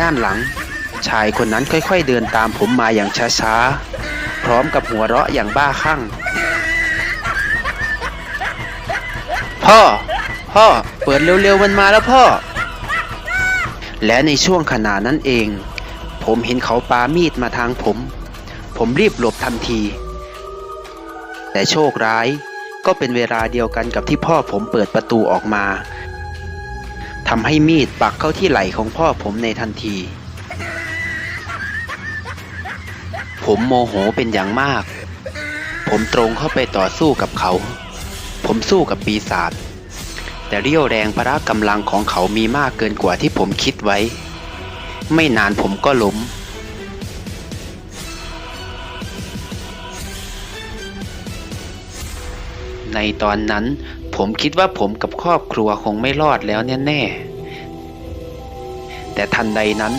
ด้านหลัง ชายคนนั้นค่อยๆเดินตามผมมาอย่างช้าๆ พร้อมกับหัวเราะอย่างบ้าคลั่ง พ่อ พ่อ เปิดเร็วๆมันมาแล้วพ่อ และในช่วงขณะนั้นเอง ผมเห็นเขาปามีดมาทางผม ผมรีบหลบทันที แต่โชคร้ายก็เป็นเวลาเดียวกันกับที่พ่อผมเปิดประตูออกมา ทำให้มีดปักเข้าที่ไหล่ของพ่อผมในทันที ผมโมโหเป็นอย่างมาก ผมตรงเข้าไปต่อสู้กับเขา ผมสู้กับปีศาจ แต่เรี่ยวแรงพละกำลังของเขามีมากเกินกว่าที่ผมคิดไว้ ไม่นานผมก็ล้ม ในตอนนั้น ผมคิดว่าผมกับครอบครัวคงไม่รอดแล้วแน่ๆแต่ทันใดนั้น